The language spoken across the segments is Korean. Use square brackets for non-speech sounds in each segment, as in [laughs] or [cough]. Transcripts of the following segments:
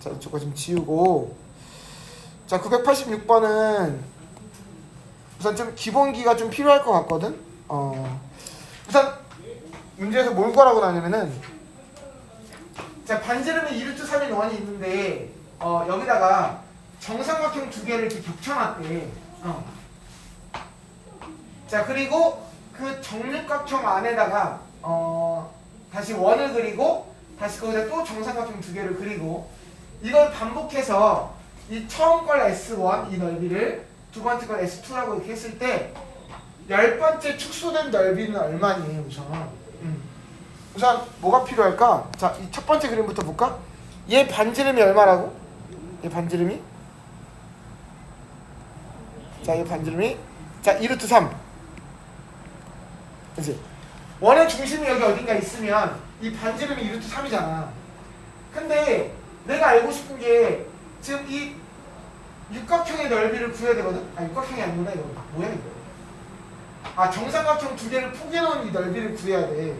자 이쪽 거좀 지우고. 자 986번은 우선 좀 기본기가 좀 필요할 것 같거든? 어. 우선 문제에서 뭘 구하라고 나냐면은 자 반지름이 2루트 3인 원이 있는데 어 여기다가 정삼각형 두 개를 이렇게 겹쳐놨대 어. 자 그리고 그 정육각형 안에다가 어 다시 원을 그리고 다시 거기다 또 정삼각형 두 개를 그리고 이걸 반복해서 이 처음 걸 S1 이 넓이를 두 번째 걸 S2라고 이렇게 했을 때 열 번째 축소된 넓이는 얼마니 우선 음. 우선 뭐가 필요할까? 자, 이 첫 번째 그림부터 볼까? 얘 반지름이 얼마라고? 얘 반지름이 자, 얘 반지름이 자, 2루트 3 그치? 원의 중심이 여기 어딘가 있으면 이 반지름이 2루트 3이잖아 근데 내가 알고 싶은 게 지금 이 육각형의 넓이를 구해야 되거든? 아 육각형이 아니구나 이거 뭐야 이거 아 정삼각형 두 개를 포개놓은 이 넓이를 구해야 돼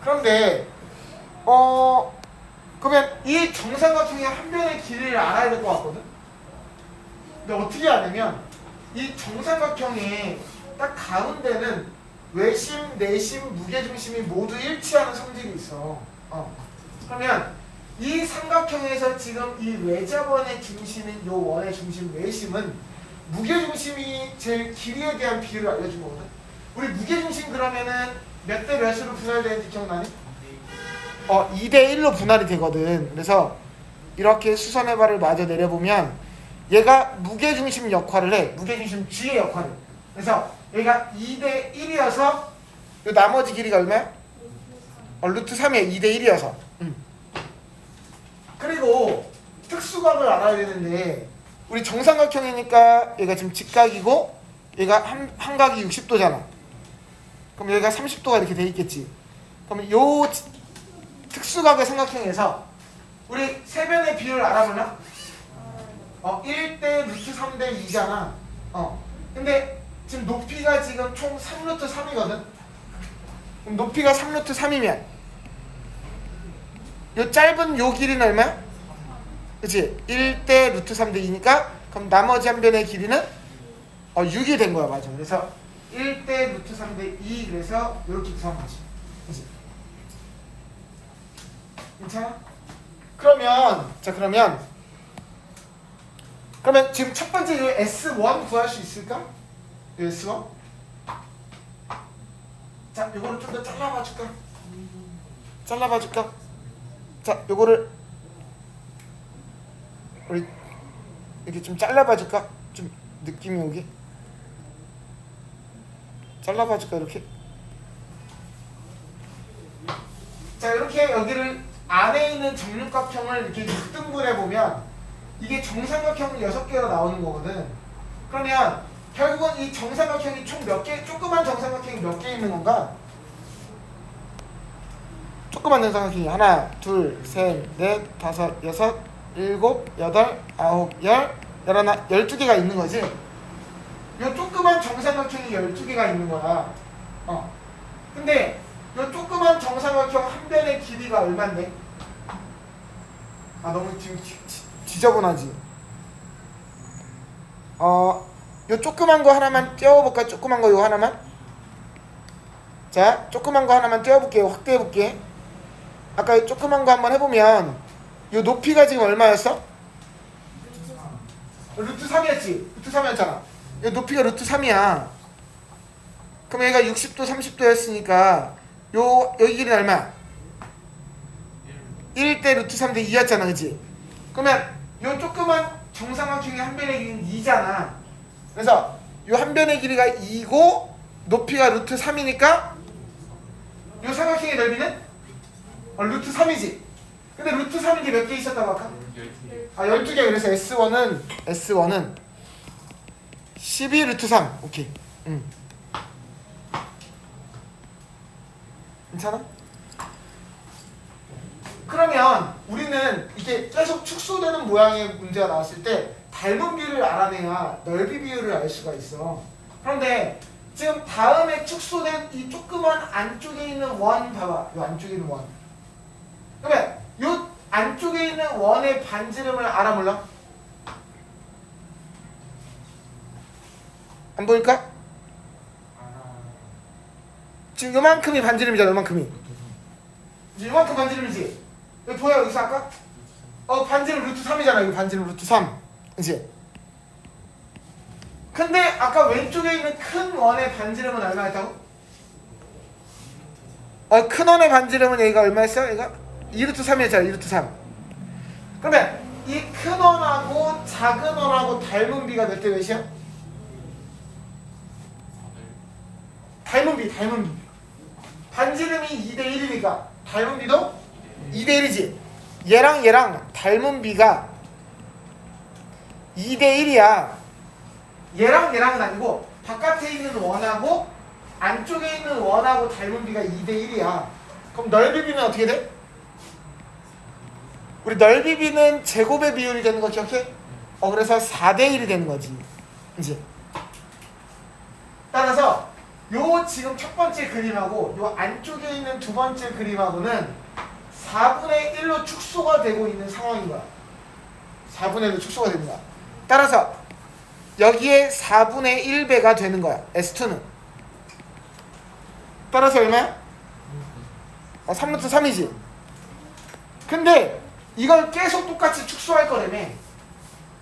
그런데 어 그러면 이 정삼각형의 한 변의 길이를 알아야 될 것 같거든? 근데 어떻게 하냐면 이 정삼각형의 딱 가운데는 외심, 내심, 무게중심이 모두 일치하는 성질이 있어 어. 그러면 이 삼각형에서 지금 이 외접원의 중심인 요 원의 중심 외심은 무게중심이 제일 길이에 대한 비율을 알려준 거거든. 우리 무게중심 그러면은 몇 대 몇으로 분할되는지 기억나니? 어, 2대 1로 분할이 되거든. 그래서 이렇게 수선의 발을 마저 내려보면 얘가 무게중심 역할을 해. 무게중심 G의 역할을. 그래서 얘가 2대 1이어서 요 나머지 길이가 얼마야? 어, 루트 3이야. 2대 1이어서. 음. 그리고 특수각을 알아야 되는데 우리 정삼각형이니까 얘가 지금 직각이고 얘가 한, 한각이 60도잖아. 그럼 여기가 30도가 이렇게 돼 있겠지. 그럼 요 지- 특수각의 삼각형에서 우리 세변의 비율을 알아볼라? 어, 1대 루트 3대 2잖아. 어. 근데 지금 높이가 지금 총 3루트 3이거든. 그럼 높이가 3루트 3이면 요 짧은 요 길이는 얼마야? 그치? 1대 루트 3대 2니까 그럼 나머지 한 변의 길이는 어 6이 된 거야 맞아 그래서 1대 루트 3대 2 그래서 이렇게 구성한 거지 그치? 괜찮아? 그러면 자 그러면 그러면 지금 첫 번째 이 S1 구할 수 있을까? 이 S1 자 요거를 좀 더 잘라봐 줄까? 잘라봐 줄까? 자, 요거를 우리 이렇게 좀 잘라봐 줄까? 좀 느낌이 오게. 잘라봐 줄까 이렇게? 자, 이렇게 여기를 안에 있는 정육각형을 이렇게 6등분해 보면 이게 정삼각형 6개가 나오는 거거든. 그러면 결국은 이 정삼각형이 총 몇 개, 조그만 정삼각형이 몇 개 있는 건가? 조그만 정삼각형이 하나, 둘, 셋, 넷, 다섯, 여섯, 일곱, 여덟, 아홉, 열, 열하나, 열두 개가 있는 거지. 요 조그만 정삼각형이 열두 개가 있는 거야. 어. 근데 요 조그만 정삼각형 한 변의 길이가 얼만데? 아 너무 지금 지, 지, 지저분하지. 어, 요 조그만 거 하나만 떼어볼까? 조그만 거 요 하나만? 자, 조그만 거 하나만 떼어볼게요. 확대해볼게. 아까 이 조그만 거 한번 해보면 요 높이가 지금 얼마였어? 루트 3이었지? 루트 3이었잖아. 요 높이가 루트 3이야. 그럼 얘가 60도, 30도였으니까 요 여기 길이는 얼마? 1대 루트 3 대 2였잖아, 그치? 그러면 요 조그만 정삼각형의 한 변의 길이는 2잖아. 그래서 요 한 변의 길이가 2고 높이가 루트 3이니까 요 삼각형의 넓이는 어, 루트 3이지. 근데 루트 3인 게몇개 있었다고 아까? 아 12개. 그래서 S1은 S1은 12 루트 3 오케이. 응. 괜찮아? 그러면 우리는 이게 계속 축소되는 모양의 문제가 나왔을 때 닮은 비율을 알아내야 넓이 비율을 알 수가 있어. 그런데 지금 다음에 축소된 이 조그만 안쪽에 있는 원 봐봐. 이 안쪽에 있는 원 안쪽에 있는 원의 반지름을 알아 몰라? 안 보일까? 지금 요만큼이 반지름이잖아 요만큼이 이제 요만큼 반지름이지 여기 보여 여기서 아까? 어 반지름 루트 3이잖아 이거 반지름 루트 3 이제 근데 아까 왼쪽에 있는 큰 원의 반지름은 얼마였다고? 어, 큰 원의 반지름은 여기가 얼마였어? 여기가 2루트 3이었잖아 2루트 3 그러면 이큰 원하고 작은 원하고 닮은 비가 몇 대 몇이야? 닮은 비 닮은 비. 반지름이 2대 1이니까 닮은 비도 2대 1이지. 얘랑 얘랑 닮은 비가 2대 1이야. 얘랑 얘랑은 아니고 바깥에 있는 원하고 안쪽에 있는 원하고 닮은 비가 2대 1이야. 그럼 넓이 비는 어떻게 돼? 우리 넓이 비는 제곱의 비율이 되는 거 기억해? 어 그래서 4대 1이 되는 거지 이제. 따라서 요 지금 첫 번째 그림하고 요 안쪽에 있는 두 번째 그림하고는 4분의 1로 축소가 되고 있는 상황인 거야. 4분의 1로 축소가 되는 거야. 따라서 여기에 4분의 1배가 되는 거야 S2는. 따라서 얼마야? 어, 3루트 3이지. 근데 이걸 계속 똑같이 축소할 거라며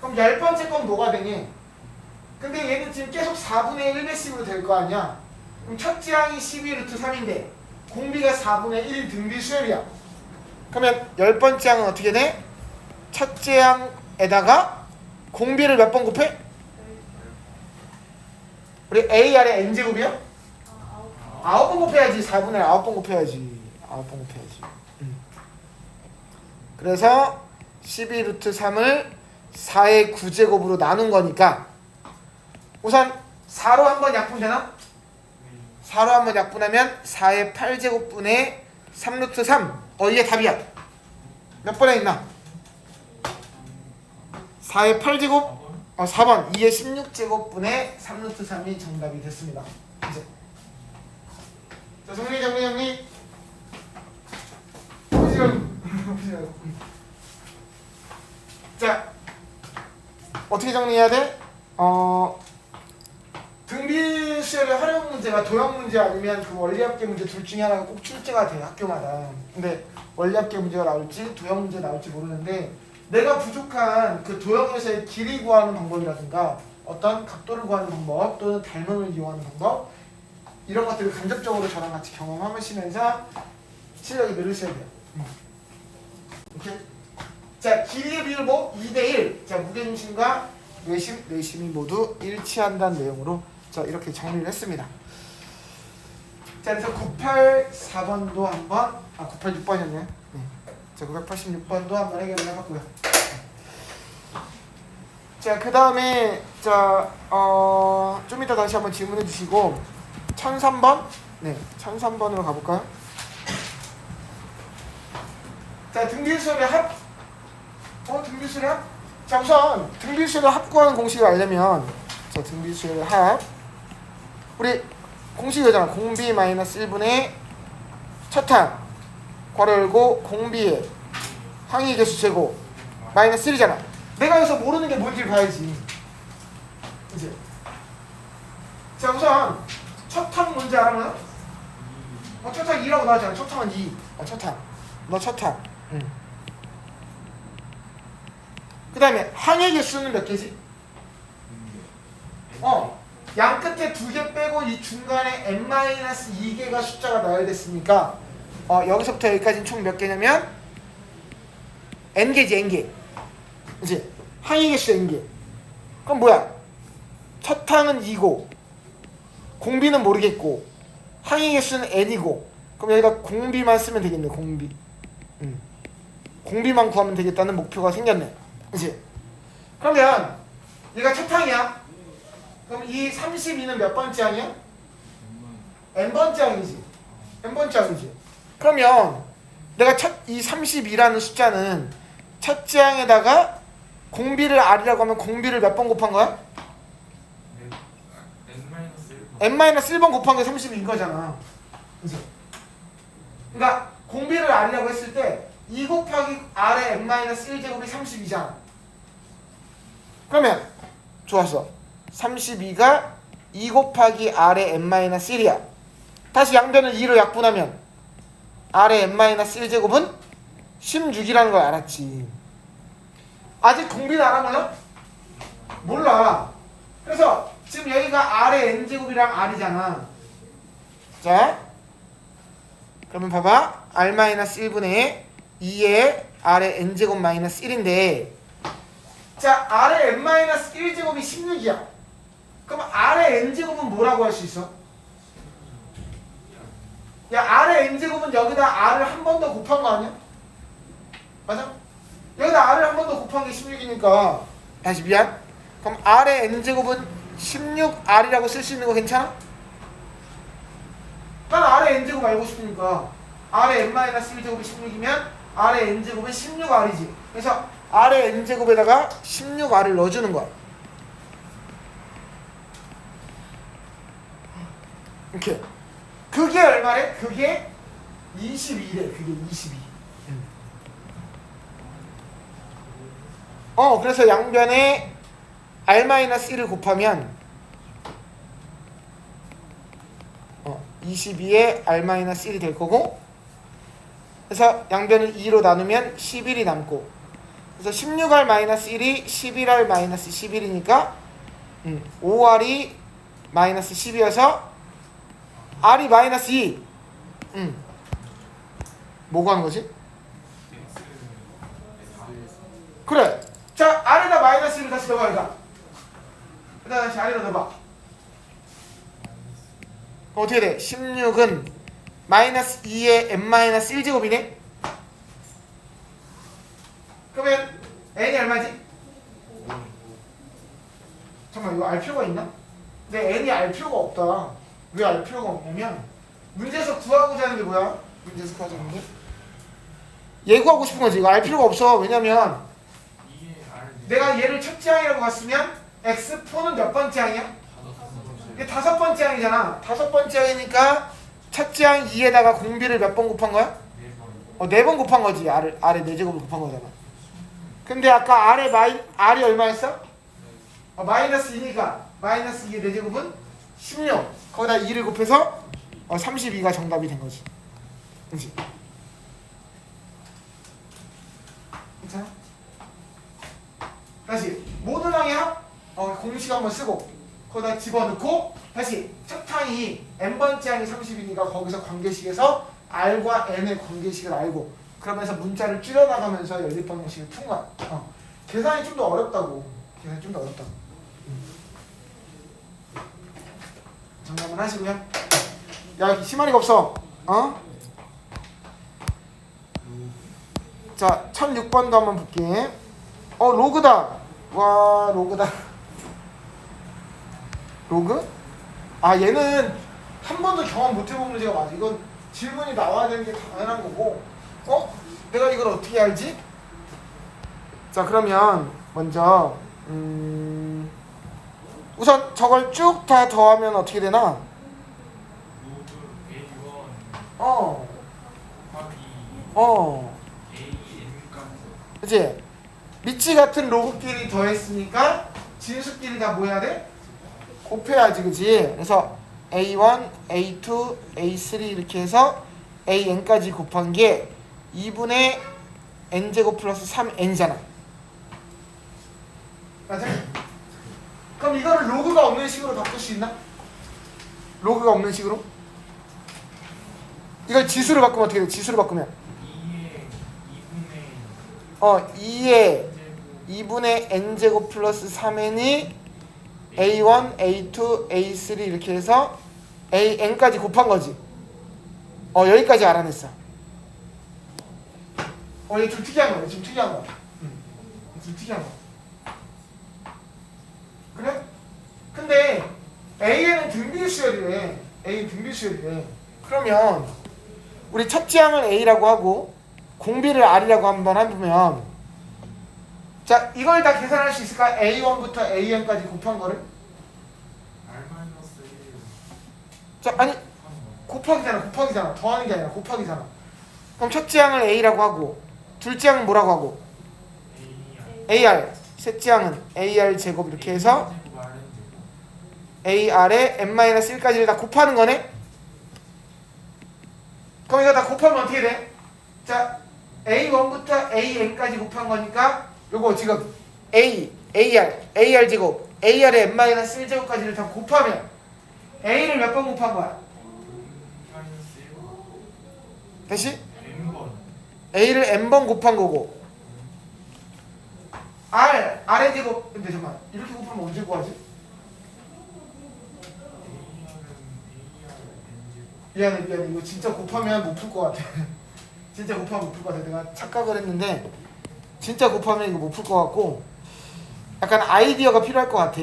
그럼 열 번째 건 뭐가 되니? 근데 얘는 지금 계속 4분의 1배씩으로 될 거 아니야 그럼 첫째 항이 12 루트 3인데 공비가 4분의 1 등비 수열이야 그러면 열 번째 항은 어떻게 돼? 첫째 항에다가 공비를 몇 번 곱해? 우리 A 아래 n제곱이요? 아홉 번 곱해야지 4분의 아홉 번 곱해야지 아홉 번 곱해야지 음. 그래서 12루트 3을 4의 9제곱으로 나눈 거니까 우선 4로 한번 약분되나? 4로 한번 약분하면 4의 8제곱분의 3루트 3 어, 이게 답이야? 몇 번에 있나? 4의 8제곱? 어, 4번. 2의 16제곱분의 3루트 3이 정답이 됐습니다. 이제. 자 정리 정리 정리. 말 자 어떻게 정리해야 돼? 어 등비 수열의 활용 문제가 도형 문제 아니면 그 원리합계 문제 둘 중에 하나가 꼭 출제가 돼 학교마다 근데 원리합계 문제가 나올지 도형 문제 나올지 모르는데 내가 부족한 그 도형에서의 길이 구하는 방법이라든가 어떤 각도를 구하는 방법 또는 닮음을 이용하는 방법 이런 것들을 간접적으로 저랑 같이 경험하시면서 실력이 늘으셔야 돼요. 음. 오케이? 자, 길이의 비율 뭐? 2대1. 자, 무게중심과 내심, 내심이 모두 일치한다는 내용으로 자, 이렇게 정리를 했습니다. 자, 그래서 984번도 한번, 아, 986번이었네요. 네. 자, 986번도 한번 해결을 해봤고요. 자, 그 다음에, 자, 어, 좀 이따 다시 한번 질문해 주시고, 1003번? 네, 1003번으로 가볼까요? 자, 등비수열의 합. 어, 등비수열의 합? 자, 우선 등비수열의 합 구하는 공식을 알려면, 자, 등비수열의 합. 우리 공식이 잖아 공비 마이너스 1분의 첫항 괄호 열고 공비의 항의 개수 제곱 마이너스 1이잖아. 내가 여기서 모르는 게 뭔지 봐야지. 이제. 자, 우선 첫항 뭔지 알아요? 어, 첫항 2라고 나왔잖아. 첫항은 2. 어, 첫항. 너 첫항. 응. 그 다음에 항의 개수는 몇 개지? 어. 양 끝에 두 개 빼고 이 중간에 n-2개가 숫자가 나열됐으니까 어, 여기서부터 여기까지는 총 몇 개냐면 n개지 n개. 이제 항의 개수 n개. 그럼 뭐야? 첫 항은 2고 공비는 모르겠고 항의 개수는 n이고 그럼 여기다 공비만 쓰면 되겠네 공비 음. 공비만 구하면 되겠다는 목표가 생겼네 그치? 그러면 얘가 첫 항이야 그럼 이 32는 몇 번째 항이야? n번째 항이지 n번째 항이지 그러면 내가 첫 이 32라는 숫자는 첫째 항에다가 공비를 r이라고 하면 공비를 몇 번 곱한 거야? n-1번 곱한 게 32인 거잖아. 그죠? 그러니까 공비를 r이라고 했을 때 2 곱하기 R의 n-1제곱이 32잖아. 그러면 좋았어. 32가 2 곱하기 R의 n-1이야. 다시 양변을 2로 약분하면 R의 n-1제곱은 16이라는 걸 알았지. 아직 공비는 알아 몰라? 몰라. 그래서 지금 여기가 R의 n제곱이랑 R이잖아. 자, 그러면 봐봐. R-1분의 2의 R의 n제곱 마이너스 1인데 자, R의 n-1제곱이 16이야. 그럼 R의 n제곱은 뭐라고 할 수 있어? 야, R의 n제곱은 여기다 R을 한 번 더 곱한 거 아니야? 맞아? 여기다 R을 한 번 더 곱한 게 16이니까 다시 미안. 그럼 R의 n제곱은 16R이라고 쓸 수 있는 거 괜찮아? 난 R의 n제곱 알고 싶으니까 R의 n-1제곱이 16이면 R의 n제곱은 16R이지. 그래서 R의 n제곱에다가 16R을 넣어주는 거야. 이렇게. 그게 얼마래? 그게 22래. 그게 22. 어, 그래서 양변에 R-1을 곱하면 어, 22에 R-1이 될 거고 그래서 양변을 2로 나누면 11이 남고 그래서 16R-1이 11R-11이니까 음, 5R이 마이너스 10이어서 R이 마이너스 2 음. 뭐가 하는 거지? 그래 자 R에다 마이너스 1을 다시 넣어봐 그다음 다시 R에다 넣어봐 어떻게 돼? 16은 마이너스 2의 n-1제곱이네? 그러면 n이 얼마지? 잠깐만 이거 알 필요가 있나? 근데 n이 알 필요가 없다 왜 알 필요가 없냐면 문제에서 구하고자 하는 게 뭐야? 문제에서 구하자 하는 게? 예구하고 싶은 거지 이거 알 필요가 없어 왜냐면 내가 얘를 첫째 항이라고 봤으면 x4는 몇 번째 항이야? 다섯 번째 항이잖아 다섯 번째 항이니까 첫째 항 2에다가 공비를 몇 번 곱한 거야? 네번 어, 네 번 곱한 거지. R을, R의 4제곱을 곱한 거잖아. 근데 아까 R의 마이, R이 얼마였어? 어, 마이너스 2니까 마이너스 2의 4제곱은 16. 거기다 2를 곱해서 어, 32가 정답이 된 거지. 그치? 괜찮아? 다시 모든 항의 합 어, 공식 한번 쓰고 거기다 집어넣고 다시 첫 항이 n번째 항이 30이니까 거기서 관계식에서 r과 n의 관계식을 알고 그러면서 문자를 줄여나가면서 연립 방정식을 푼 거야. 어. 계산이 좀 더 어렵다고. 계산이 좀 더 어렵다고. 정답은 하시고요. 야 희망이가 없어. 어? 자 1006번도 한번 볼게. 어 로그다. 와 로그다. 로그? 아 얘는 한 번도 경험 못 해본 문제가 맞아. 이건 질문이 나와야 되는 게 당연한 거고. 어? 내가 이걸 어떻게 알지? 자 그러면 먼저 음, 우선 저걸 쭉 다 더하면 어떻게 되나? 로그 A1 어, 어, 그치? 미치 같은 로그끼리 더했으니까 진수끼리 다뭐 해야 돼? 곱해야지, 그지? 그래서 A1, A2, A3 이렇게 해서 AN까지 곱한 게 2분의 n제곱 플러스 3n이잖아. 맞아? 그럼 이거를 로그가 없는 식으로 바꿀 수 있나? 로그가 없는 식으로? 이걸 지수로 바꾸면 어떻게 돼? 지수로 바꾸면 2의 2분의 어 2의 제곱 2분의 n제곱 플러스 3n이 a1, a2, a3 이렇게 해서 an까지 곱한 거지. 어 여기까지 알아냈어. 어 이게 좀 특이한 거야. 좀 특이한 거야. 응. 좀 특이한 거. 그래? 근데 a는 등비수열이래. a 등비수열이래. 그러면 우리 첫째 항을 a라고 하고 공비를 r이라고 한번 해보면 자 이걸 다 계산할 수 있을까? A1부터 AN까지 곱한 거를? R-1 자 아니 곱하기잖아 곱하기잖아. 더하는 게 아니라 곱하기잖아. 그럼 첫째 항을 A라고 하고 둘째 항은 뭐라고 하고? AR AR 셋째 항은 AR 제곱 이렇게 해서 AR에 n-1까지를 다 곱하는 거네? 그럼 이거 다 곱하면 어떻게 돼? 자, A1부터 AN까지 곱한 거니까 요거 지금 A, AR, AR 제곱, AR에 n-1제곱까지를 다 곱하면 A를 몇 번 곱한 거야? 마이너스 1 다시 A를 n번 곱한 거고 R, R의 제곱 근데 잠깐 이렇게 곱하면 언제 구하지? 미안해 미안해 이거 진짜 곱하면 못 풀 것 같아 [laughs] 진짜 곱하면 못 풀 것 같아 내가 착각을 했는데 진짜 곱하면 이거 못 풀 것 같고 약간 아이디어가 필요할 것 같아.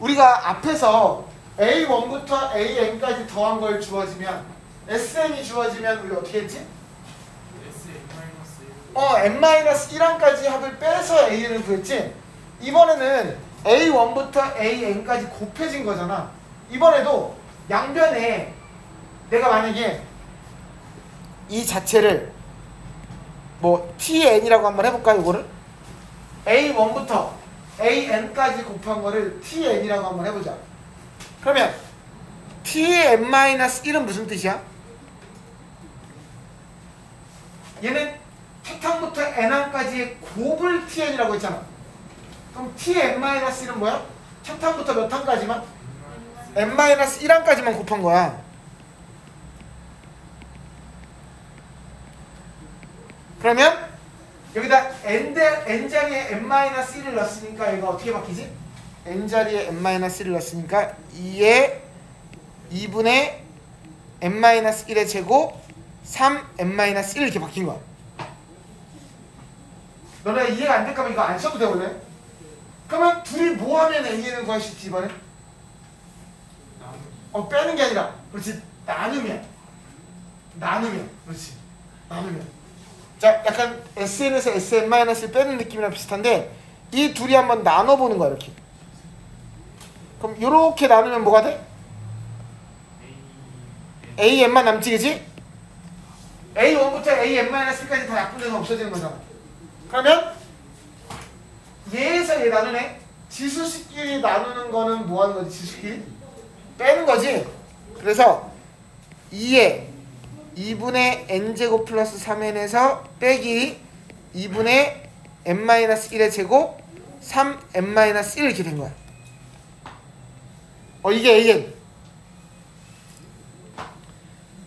우리가 앞에서 A1부터 AN까지 더한 걸 주어지면 SN이 주어지면 우리 어떻게 했지? S N 마이너스 1어 N-1항까지 합을 빼서 A를 구했지? 이번에는 A1부터 AN까지 곱해진 거잖아. 이번에도 양변에 내가 만약에 이 자체를 뭐 TN이라고 한번 해볼까 이거를 A1부터 AN까지 곱한 거를 TN이라고 한번 해보자 그러면 TN-1은 무슨 뜻이야? 얘는 태탕부터 n항까지의 곱을 tn이라고 했잖아. 그럼 tn-1은 뭐야? 태탕부터 몇 항까지만? n-1항까지만 곱한 거야. 그러면 여기다 n, 자리에 n-1을 넣었으니까 얘가 어떻게 바뀌지? n 자리에 n-1을 넣었으니까 2에 2분의 n-1의 제곱 3n-1 이렇게 바뀐 거야. 너네 이해가 안 될까봐 이거 안 써도 돼 원래? 그러면 둘이 뭐 하면 A는 구할 수 있지 이번에? 어 빼는 게 아니라 그렇지 나누면 나누면 그렇지 나누면 자 약간 SN에서 SN-을 빼는 느낌이랑 비슷한데 이 둘이 한번 나눠보는 거야 이렇게 그럼 이렇게 나누면 뭐가 돼? A N AN만 남지 그지? A1부터 AN-1까지 다 약분돼서 없어지는 거잖아 그러면 얘에서 얘 나누네 지수식끼리 나누는 거는 뭐 하는 거지 지수끼리? 빼는 거지 그래서 2에 2분의 n제곱 플러스 3n에서 빼기 2분의 n-1의 제곱 3n-1 이렇게 된 거야. 어 이게 an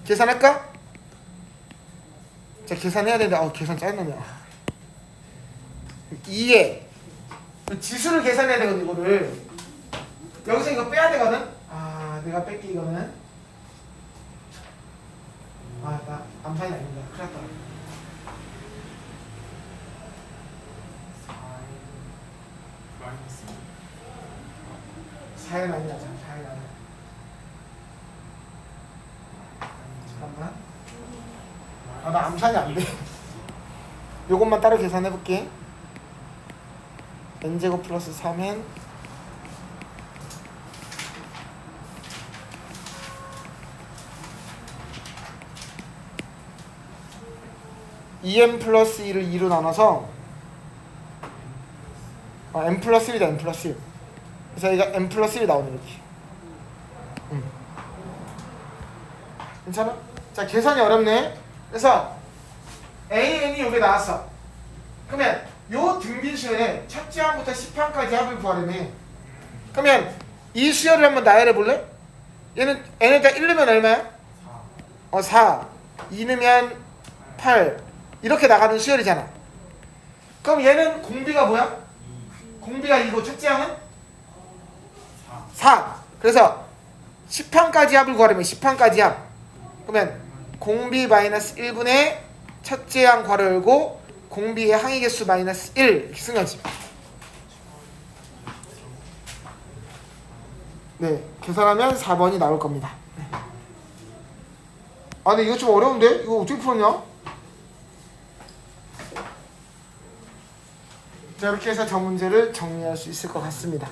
계산할까? 자 계산해야 되는데 어 계산 짜증나네. 2에 지수를 계산해야 되거든 이거를. 여기서 이거 빼야 되거든? 아 내가 뺄게 이거는 아, 나 암산이 아닙니다. 큰일 났다. 마이너스 아니다. 4일 아니 잠깐만. 아, 나 암산이 안 돼. 요것만 따로 계산해볼게. n제곱 플러스 3엔 2m 플러스 2를 2로 나눠서 아, m 플러스 1이다 m 플러스 1 그래서 얘가 m 플러스 1이 나오네 여기 음. 괜찮아? 자 계산이 어렵네 그래서 AN이 여기 나왔어 그러면 요 등빈수에 첫째 항부터 10항까지 합을 구하려네 그러면 이 수열을 한번 나열해 볼래? 얘는 n에다 1 넣으면 얼마야? 어 4. 2 넣으면 8. 이렇게 나가는 수열이잖아 그럼 얘는 공비가 뭐야? 2 공비가 이거 첫째 항은? 4 4 그래서 10항까지 합을 구하려면 10항까지 합 그러면 공비 마이너스 1분의 첫째 항 괄호 열고 공비의 항의 개수 마이너스 1 이렇게 쓴 거지 네 계산하면 4번이 나올 겁니다 네. 아 근데 이거 좀 어려운데? 이거 어떻게 풀었냐? 자 이렇게 해서 저 문제를 정리할 수 있을 것 같습니다